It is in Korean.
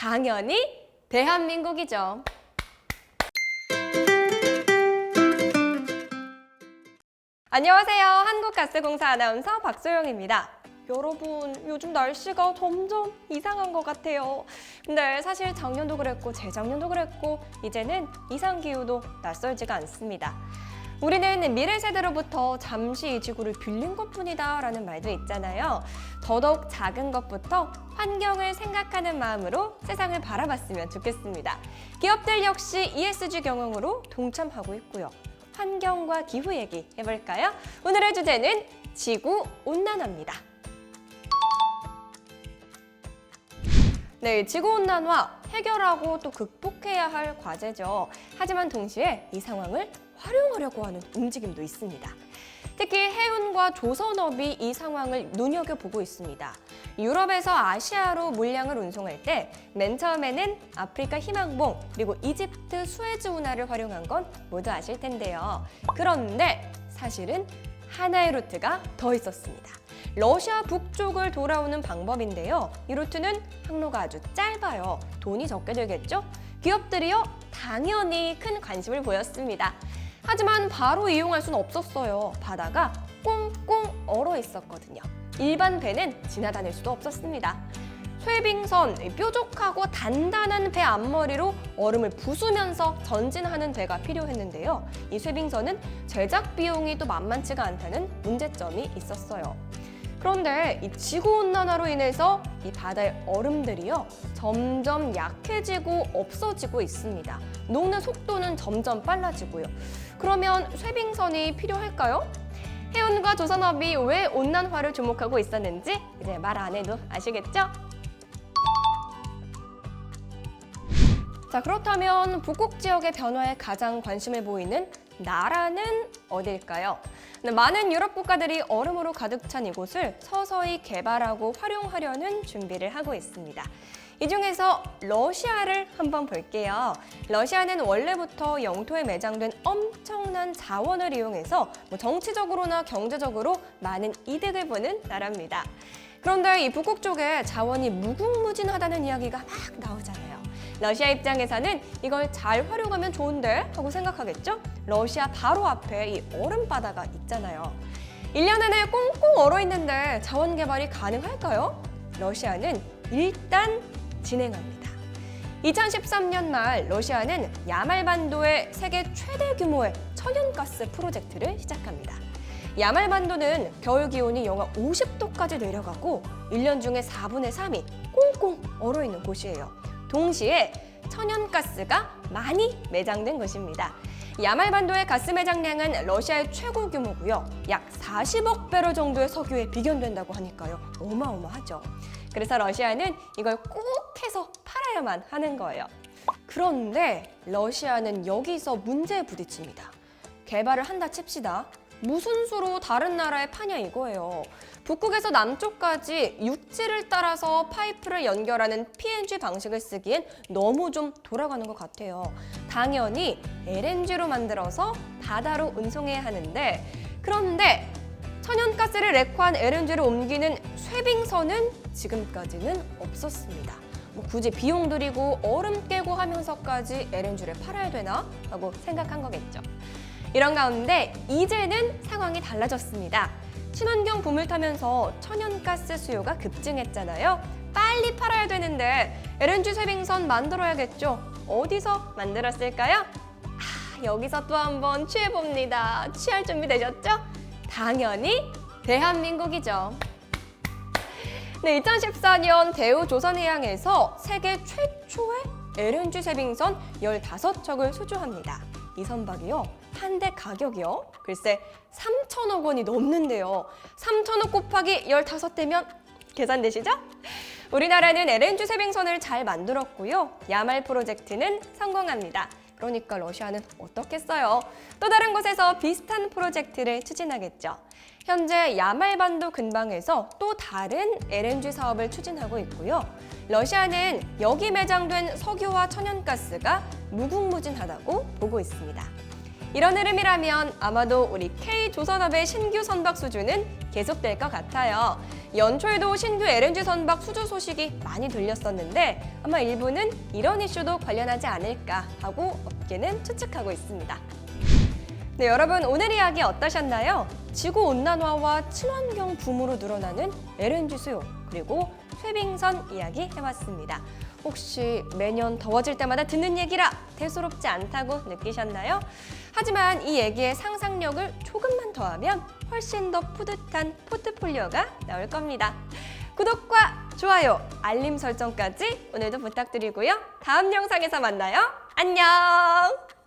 당연히 대한민국이죠. 안녕하세요. 한국가스공사 아나운서 박소영입니다. 여러분, 요즘 날씨가 점점 이상한 것 같아요. 근데 사실 작년도 그랬고, 재작년도 그랬고, 이제는 이상기후도 낯설지가 않습니다. 우리는 미래 세대로부터 잠시 이 지구를 빌린 것 뿐이다 라는 말도 있잖아요. 더더욱 작은 것부터 환경을 생각하는 마음으로 세상을 바라봤으면 좋겠습니다. 기업들 역시 ESG 경영으로 동참하고 있고요. 환경과 기후 얘기 해볼까요? 오늘의 주제는 지구 온난화입니다. 네, 지구 온난화 해결하고 또 극복해야 할 과제죠. 하지만 동시에 이 상황을 활용하려고 하는 움직임도 있습니다. 특히 해운과 조선업이 이 상황을 눈여겨보고 있습니다. 유럽에서 아시아로 물량을 운송할 때 맨 처음에는 아프리카 희망봉 그리고 이집트 수에즈 운하를 활용한 건 모두 아실 텐데요. 그런데 사실은 하나의 루트가 더 있었습니다. 러시아 북쪽을 돌아오는 방법인데요. 이 루트는 항로가 아주 짧아요. 돈이 적게 들겠죠? 기업들이요, 당연히 큰 관심을 보였습니다. 하지만 바로 이용할 수는 없었어요. 바다가 꽁꽁 얼어 있었거든요. 일반 배는 지나다닐 수도 없었습니다. 쇠빙선, 뾰족하고 단단한 배 앞머리로 얼음을 부수면서 전진하는 배가 필요했는데요. 이 쇠빙선은 제작 비용이 또 만만치가 않다는 문제점이 있었어요. 그런데 이 지구 온난화로 인해서 이 바다의 얼음들이요 점점 약해지고 없어지고 있습니다. 녹는 속도는 점점 빨라지고요. 그러면 쇠빙선이 필요할까요? 해운과 조선업이 왜 온난화를 주목하고 있었는지 이제 말 안 해도 아시겠죠? 자 그렇다면 북극 지역의 변화에 가장 관심을 보이는 나라는 어딜까요? 네, 많은 유럽 국가들이 얼음으로 가득 찬 이곳을 서서히 개발하고 활용하려는 준비를 하고 있습니다. 이 중에서 러시아를 한번 볼게요. 러시아는 원래부터 영토에 매장된 엄청난 자원을 이용해서 뭐 정치적으로나 경제적으로 많은 이득을 보는 나라입니다. 그런데 이 북극 쪽에 자원이 무궁무진하다는 이야기가 막 나오잖아요. 러시아 입장에서는 이걸 잘 활용하면 좋은데 하고 생각하겠죠? 러시아 바로 앞에 이 얼음 바다가 있잖아요. 1년 내내 꽁꽁 얼어 있는데 자원 개발이 가능할까요? 러시아는 일단 진행합니다. 2013년 말 러시아는 야말반도의 세계 최대 규모의 천연가스 프로젝트를 시작합니다. 야말반도는 겨울 기온이 영하 50도까지 내려가고 1년 중에 4분의 3이 꽁꽁 얼어 있는 곳이에요. 동시에 천연가스가 많이 매장된 곳입니다. 야말반도의 가스 매장량은 러시아의 최고 규모고요. 약 40억 배럴 정도의 석유에 비견된다고 하니까요. 어마어마하죠. 그래서 러시아는 이걸 꼭 해서 팔아야만 하는 거예요. 그런데 러시아는 여기서 문제에 부딪힙니다. 개발을 한다 칩시다. 무슨 수로 다른 나라에 파냐 이거예요. 북극에서 남쪽까지 육지를 따라서 파이프를 연결하는 PNG 방식을 쓰기엔 너무 좀 돌아가는 것 같아요. 당연히 LNG로 만들어서 바다로 운송해야 하는데 그런데 천연가스를 렉화한 LNG를 옮기는 쇠빙선은 지금까지는 없었습니다. 뭐 굳이 비용 들이고 얼음 깨고 하면서까지 LNG를 팔아야 되나 하고 생각한 거겠죠. 이런 가운데 이제는 상황이 달라졌습니다. 친환경 붐을 타면서 천연가스 수요가 급증했잖아요. 빨리 팔아야 되는데 LNG 쇠빙선 만들어야겠죠. 어디서 만들었을까요? 아, 여기서 또 한번 취해봅니다. 취할 준비 되셨죠? 당연히 대한민국이죠. 네, 2014년 대우 조선해양에서 세계 최초의 LNG 쇠빙선 15척을 수주합니다. 이 선박이요. 한대 가격이요. 글쎄 3천억 원이 넘는데요. 3천억 곱하기 15대면 계산되시죠? 우리나라는 LNG 쇠빙선을 잘 만들었고요. 야말 프로젝트는 성공합니다. 그러니까 러시아는 어떻겠어요? 또 다른 곳에서 비슷한 프로젝트를 추진하겠죠. 현재 야말반도 근방에서 또 다른 LNG 사업을 추진하고 있고요. 러시아는 여기 매장된 석유와 천연가스가 무궁무진하다고 보고 있습니다. 이런 흐름이라면 아마도 우리 K조선업의 신규 선박 수주는 계속될 것 같아요. 연초에도 신규 LNG 선박 수주 소식이 많이 들렸었는데 아마 일부는 이런 이슈도 관련하지 않을까 하고 업계는 추측하고 있습니다. 네, 여러분 오늘 이야기 어떠셨나요? 지구 온난화와 친환경 붐으로 늘어나는 LNG 수요 그리고 쇠빙선 이야기 해봤습니다. 혹시 매년 더워질 때마다 듣는 얘기라 대수롭지 않다고 느끼셨나요? 하지만 이 얘기의 상상력을 조금만 더하면 훨씬 더 뿌듯한 포트폴리오가 나올 겁니다. 구독과 좋아요, 알림 설정까지 오늘도 부탁드리고요. 다음 영상에서 만나요. 안녕!